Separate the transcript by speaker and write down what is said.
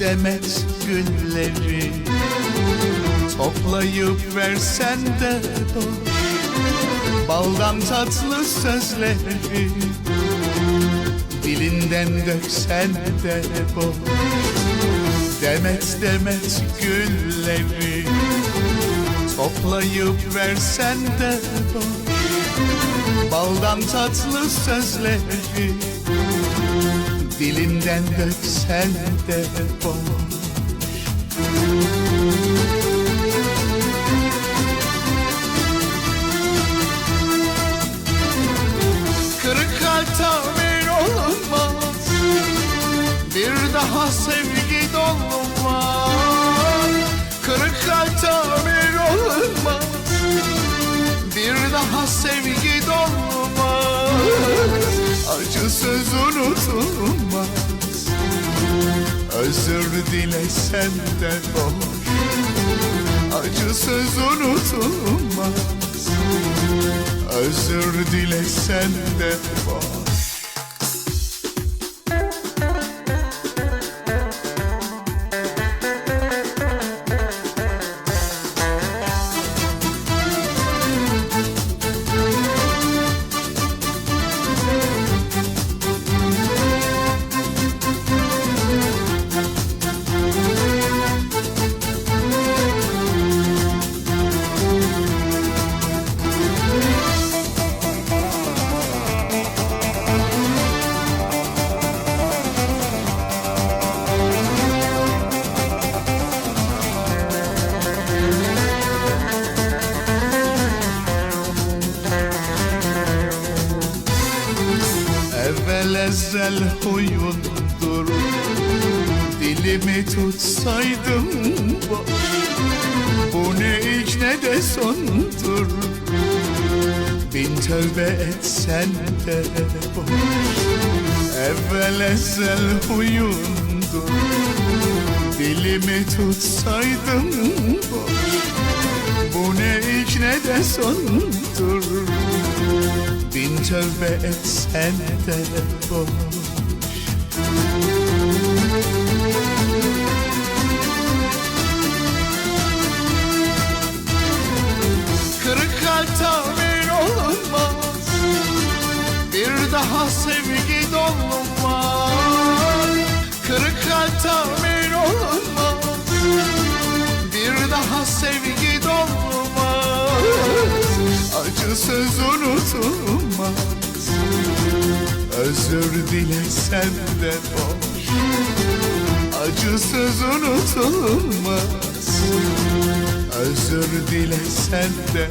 Speaker 1: demet gülleri Toplayıp versen de boş Baldan tatlı sözleri. Dilinden döksen de boş Demet demet gülleri Toplayıp versen de boş Baldan tatlı sözleri Dilinden döksen de boş Kırık kalp tamir olunmaz Bir daha sevgi dolmaz. Kırık kalp tamir olunmaz Bir daha sevgi dolmaz Acı söz unutulmaz. Özür dilesen de boş Acı söz unutulmaz. Özür dilesen de boş ezel huyundur. Dilimi tutsaydım boş Bu ne ilk ne de sondur. Bin tövbe etsen de boş Evvel ezel huyundur. Dilimi tutsaydım boş Bu ne ilk ne de sondur Bin tövbe etsen de boş Kırık kalp tamir olunmaz. Bir daha sevgi dolmaz Kırık kalp tamir olunmaz. Bir daha sevgi dolmaz Acı söz unutulmaz Özür dilesen de boş. Acı söz unutulmaz. Özür dilesen de